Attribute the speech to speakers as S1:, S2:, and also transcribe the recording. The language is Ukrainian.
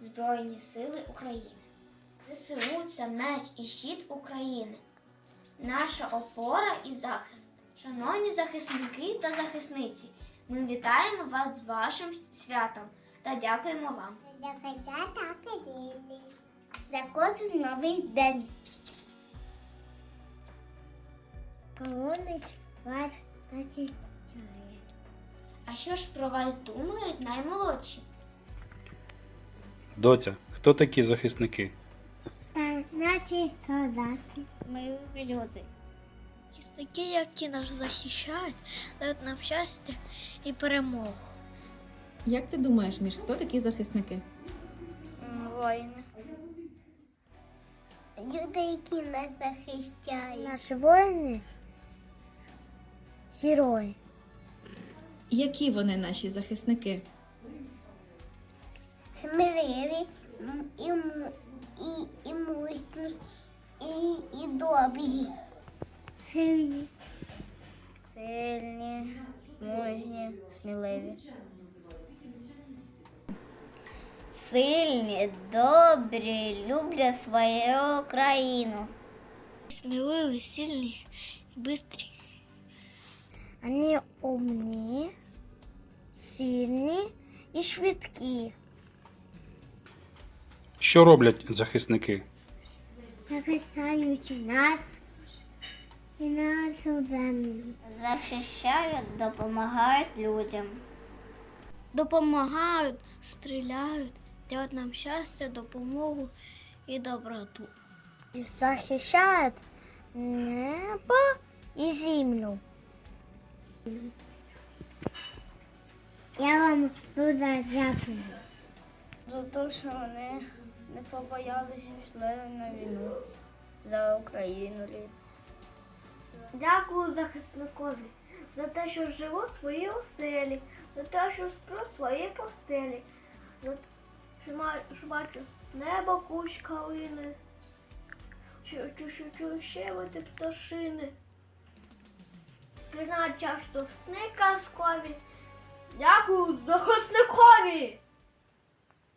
S1: Збройні Сили України. ЗСУ це меч і щит України. Наша опора і захист. Шановні захисники та захисниці, ми вітаємо вас з вашим святом та дякуємо вам.
S2: За кожен новий день. Колонич вас зустрічає.
S1: А що ж про вас думають наймолодші?
S3: Доця, хто такі захисники?
S2: Та наші солдати.
S1: Ми люди. Захисники, які нас захищають, дають нам щастя і перемогу.
S4: Як ти думаєш, Міш, хто такі захисники?
S1: Воїни.
S2: Люди, які нас захищають. Наші воїни герої.
S4: Які вони наші захисники?
S2: Сміливі м, і, м- і, і мужні, і, і добрі. Сильні.
S1: Сильні, мужні, сміливі.
S2: Сильні, добрі, люблять свою країну.
S1: Сміливі, сильні і бистрі.
S2: Вони умні, сильні і швидкі.
S3: Що роблять захисники?
S2: Захищають нас і нашу землю. Захищають, допомагають людям.
S1: Допомагають, стріляють, дають нам щастя, допомогу і доброту.
S2: І захищають небо і землю. Я вам дуже дякую.
S1: За те, що вони не побоялися йшли на війну за Україну. Дякую захисникові за те, що живуть в своїй оселі, за те, що сплю в своїй постелі, за що, бачу небо кущ калини, що пташини. Пірнають часто сни казкові. Дякую захисникові!